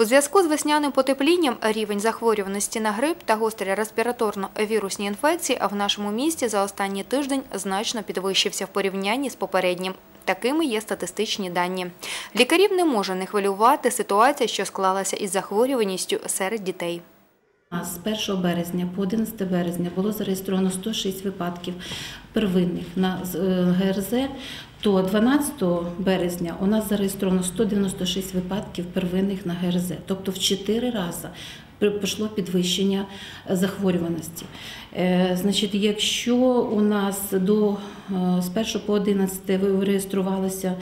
У зв'язку з весняним потеплінням рівень захворюваності на грип та гострі респіраторно-вірусні інфекції в нашому місті за останній тиждень значно підвищився в порівнянні з попереднім. Такими є статистичні дані. Лікарів не може не хвилювати ситуація, що склалася із захворюваністю серед дітей. З 1 березня по 11 березня було зареєстровано 106 випадків первинних на е, ГРЗ, то 12 березня у нас зареєстровано 196 випадків первинних на ГРЗ. Тобто в 4 рази пішло підвищення захворюваності. Е, Значить, якщо у нас до е, з 1 по 11 ви реєструвалося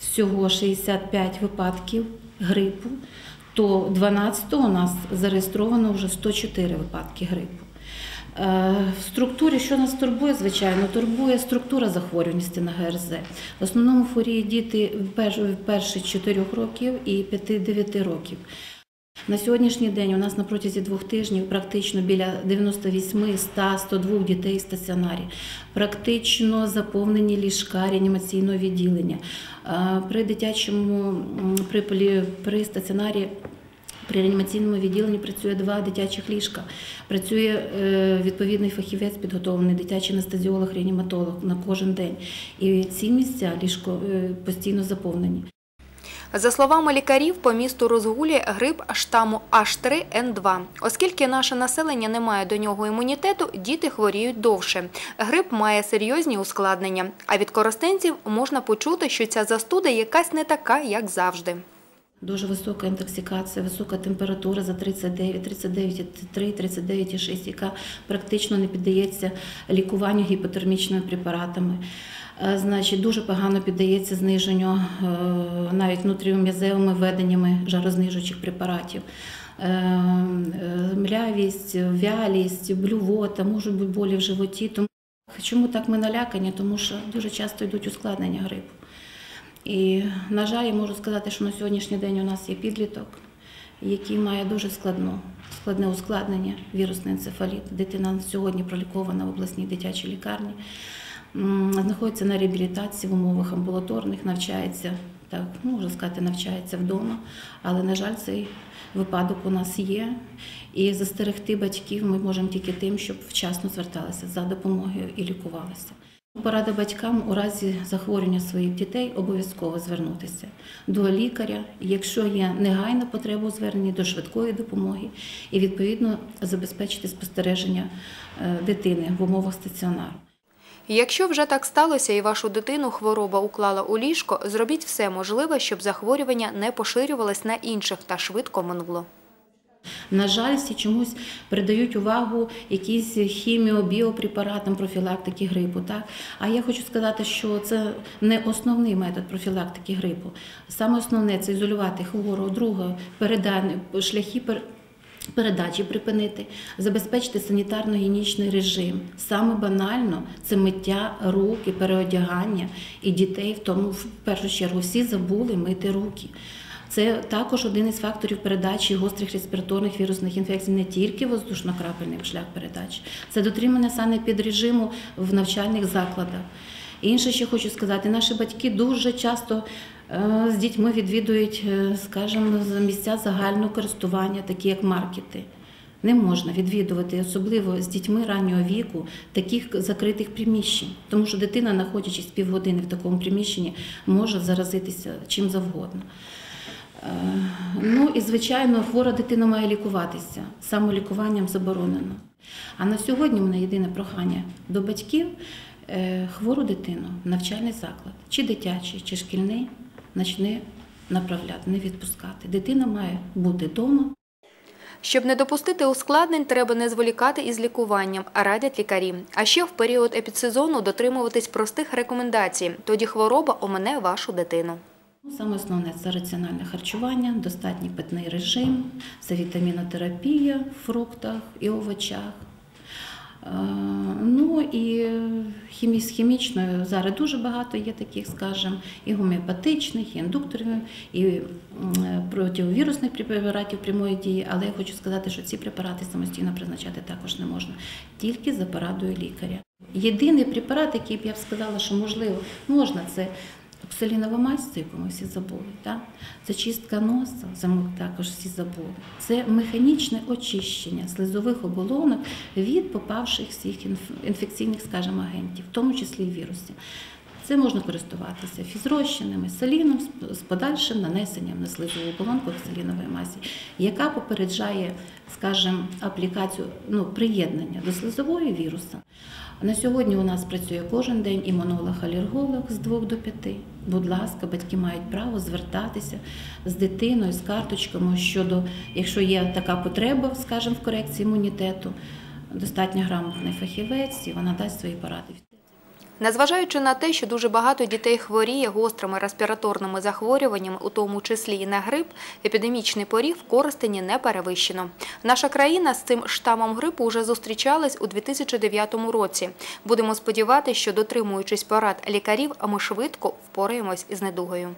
всього 65 випадків грипу, то 12 у нас зареєстровано вже 104 випадки грипу. Е, В структурі, що нас турбує, звичайно, турбує структура захворюваності на ГРЗ. В основному хворіє діти перш- перші 4 років і 5-9 років. На сьогоднішній день у нас на протязі двох тижнів практично біля 98, 100, 102 дітей в стаціонарі. Практично заповнені ліжка реанімаційного відділення. При дитячому м, при, стаціонарі при реанімаційному відділенні працює два дитячих ліжка. Працює е, відповідний фахівець, підготовлений дитячий анестезіолог, реаніматолог на кожен день. І ці місця ліжко е, постійно заповнені. За словами лікарів, по місту розгулює грип штаму H3N2. Оскільки наше населення не має до нього імунітету, діти хворіють довше. Грип має серйозні ускладнення. А від коростенців можна почути, що ця застуда якась не така, як завжди. Дуже висока інтоксикація, висока температура за 39, 39,3, 39,6, яка практично не піддається лікуванню гіпотермічними препаратами. Е, Значить, дуже погано піддається зниженню е, навіть внутрім'язевими введеннями жарознижуючих препаратів. Е, Млявість, вялість, блювота, можуть бути болі в животі. Чому так ми налякані? Тому що дуже часто йдуть ускладнення грипу. І, на жаль, я можу сказати, що на сьогоднішній день у нас є підліток, який має дуже складну, складне ускладнення, вірусний енцефаліт. Дитина сьогодні пролікована в обласній дитячій лікарні, знаходиться на реабілітації в умовах амбулаторних, навчається, так, ну, можна сказати, навчається вдома, але, на жаль, цей випадок у нас є. І застерегти батьків ми можемо тільки тим, щоб вчасно зверталися за допомогою і лікувалися. Порада батькам у разі захворювання своїх дітей обов'язково звернутися до лікаря, якщо є негайна потреба у зверненні до швидкої допомоги, і відповідно забезпечити спостереження е, дитини в умовах стаціонару. Якщо вже так сталося і вашу дитину хвороба уклала у ліжко, зробіть все можливе, щоб захворювання не поширювалось на інших та швидко минуло. На жаль, всі чомусь придають увагу якісь хіміо-біопрепаратам профілактики грипу. Так? А я хочу сказати, що це не основний метод профілактики грипу. Саме основне це ізолювати хворого, друге передання, шляхи пер- передачі припинити, забезпечити санітарно-гігієнічний режим. Саме банально це миття рук і переодягання, і дітей в тому в першу чергу всі забули мити руки. Це також один із факторів передачі гострих респіраторних вірусних інфекцій, не тільки воздушно-крапельний шлях передачі, це дотримання санепідрежиму в навчальних закладах. Інше, що хочу сказати, наші батьки дуже часто е, з дітьми відвідують, е, скажімо, місця загального користування, такі як маркети. Не можна відвідувати, особливо з дітьми раннього віку, таких закритих приміщень, тому що дитина, знаходячись півгодини в такому приміщенні, може заразитися чим завгодно. Е, Ну і звичайно, хвора дитина має лікуватися. Самолікуванням заборонено. А на сьогодні в мене єдине прохання до батьків е, хвору дитину в навчальний заклад, чи дитячий, чи шкільний, почне направляти, не відпускати. Дитина має бути вдома. Щоб не допустити ускладнень, треба не зволікати із лікуванням, а радять лікарі. А ще в період епідсезону дотримуватись простих рекомендацій. Тоді хвороба омине вашу дитину. Ну, Саме основне це раціональне харчування, достатній питний режим, це вітамінотерапія в фруктах і овочах. Е, Ну і хімі- з хімічною зараз дуже багато є таких, скажімо, і гомеопатичних, і індукторів, і противовірусних препаратів прямої дії. Але я хочу сказати, що ці препарати самостійно призначати також не можна, тільки за порадою лікаря. Єдиний препарат, який б я б сказала, що можливо можна, це Оксалінова мазь, яку ми всі забули. Так? Це чистка носа, це ми також всі забули. Це механічне очищення слизових оболонок від попавших всіх інф- інфекційних, скажімо, агентів, в тому числі вірусів. Це можна користуватися фізрозчинами, саліном з- подальшим нанесенням на слизову оболонку оксалінової масі, яка попереджає, скажімо, аплікацію ну, приєднання до слизової віруса. На сьогодні у нас працює кожен день імунолог-алерголог з 2 до 5. Будь ласка, батьки мають право звертатися з дитиною, з карточками щодо, якщо є така потреба, скажімо, в корекції імунітету, достатньо грамотний фахівець, і вона дасть свої поради. Незважаючи на те, що дуже багато дітей хворіє гострими респіраторними захворюваннями, у тому числі і на грип, епідемічний поріг в Коростені не перевищено. Наша країна з цим штамом грипу вже зустрічалась у 2009 році. Будемо сподіватися, що дотримуючись порад лікарів, ми швидко впораємось із недугою.